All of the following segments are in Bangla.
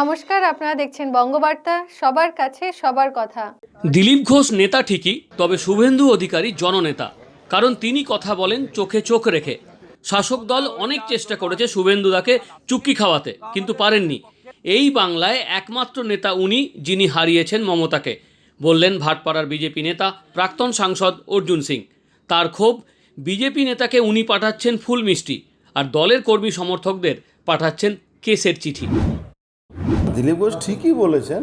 নমস্কার, আপনারা দেখছেন বঙ্গবার্তা, সবার কাছে সবার কথা। দিলীপ ঘোষ নেতা ঠিকই, তবে শুভেন্দু অধিকারী জননেতা, কারণ তিনি কথা বলেন চোখে চোখ রেখে। শাসক দল অনেক চেষ্টা করেছে শুভেন্দুদাকে চুক্কি খাওয়াতে, কিন্তু পারেননি। এই বাংলায় একমাত্র নেতা উনি, যিনি হারিয়েছেন মমতাকে, বললেন ভাটপাড়ার বিজেপি নেতা প্রাক্তন সাংসদ অর্জুন সিং। তার ক্ষোভ, বিজেপি নেতাকে উনি পাঠাচ্ছেন ফুল মিষ্টি, আর দলের কর্মী সমর্থকদের পাঠাচ্ছেন কেসের চিঠি। দিলীপ ঘোষ ঠিকই বলেছেন,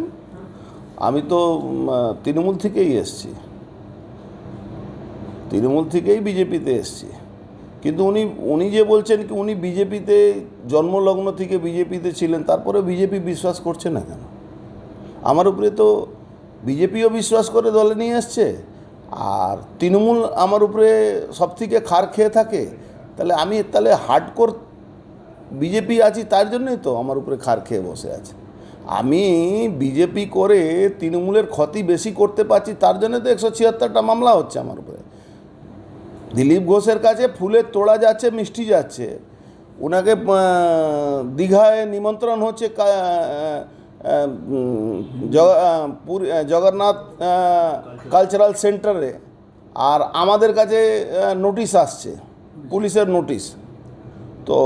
আমি তো তৃণমূল থেকেই এসছি। তৃণমূল থেকেই বিজেপিতে এসছি। কিন্তু উনি উনি যে বলছেন কি উনি বিজেপিতে, জন্মলগ্ন থেকে বিজেপিতে ছিলেন তারপরে বিজেপি বিশ্বাস করছে না কেন? আমার উপরে তো বিজেপিও বিশ্বাস করে দলে নিয়ে আসছে আর তৃণমূল আমার উপরে সব থেকে খার খেয়ে থাকে, তাহলে আমি তাহলে হার্ডকোর বিজেপি আছি, তার জন্যই তো আমার উপরে খার খেয়ে বসে আছে। আমি বিজেপি করে তৃণমূলের ক্ষতি বেশি করতে পারছি, তার জন্য তো একশো ছিয়াত্তরটা মামলা হচ্ছে আমার উপরে। দিলীপ ঘোষের কাছে ফুলের তোড়া যাচ্ছে, মিষ্টি যাচ্ছে। ওনাকে দীঘায় নিমন্ত্রণ হচ্ছে জগন্নাথ কালচারাল সেন্টারে আর আমাদের কাছে নোটিশ আসছে, পুলিশের নোটিশ তো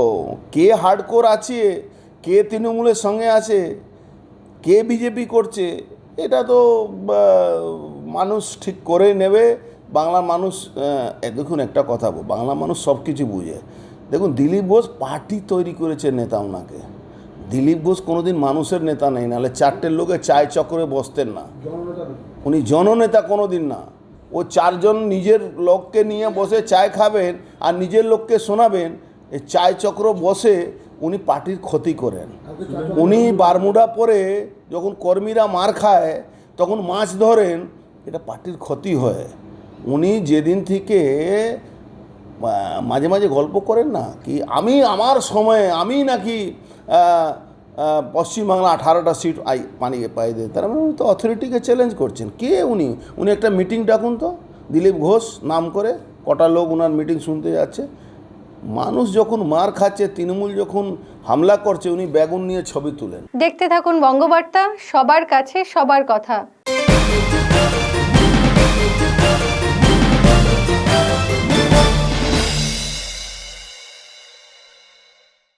কে হার্ডকোর আছে, কে তৃণমূলের সঙ্গে আছে কে বিজেপি করছে, এটা তো মানুষ ঠিক করে নেবে। বাংলার মানুষ দেখুন একটা কথা বল বাংলা মানুষ সব কিছু বুঝে। দেখুন, দিলীপ ঘোষ পার্টি তৈরি করেছে নেতা ওনাকে। দিলীপ ঘোষ কোনোদিন মানুষের নেতা নেই, নাহলে চারটের লোকে চায় চক্রে বসতেন না। উনি জননেতা কোনো দিন না। ও চারজন নিজের লোককে নিয়ে বসে চায় খাবেন আর নিজের লোককে শোনাবেন। এই চায় চক্র বসে উনি পার্টির ক্ষতি করেন। উনি বারমুডা পরে যখন কর্মীরা মার খায়, তখন মাছ ধরেন, এটা পার্টির ক্ষতি হয়। উনি যেদিন থেকে মাঝে মাঝে গল্প করেন না কি, আমি আমার সময়ে, আমি নাকি পশ্চিমবাংলা আঠারোটা সিট আই পানিয়ে পাই দেয়। তার মানে উনি তো অথরিটিকে চ্যালেঞ্জ করছেন। কে উনি? উনি একটা মিটিং ডাকুন তো, দিলীপ ঘোষ নাম করে, কটা লোক ওনার মিটিং শুনতে যাচ্ছে। মানুষ যখন মার খাচ্ছে, তৃণমূল যখন হামলা করছে, উনি বেগুন নিয়ে ছবি তুলেন। দেখতে থাকুন বঙ্গবার্তা, সবার কাছে সবার কথা।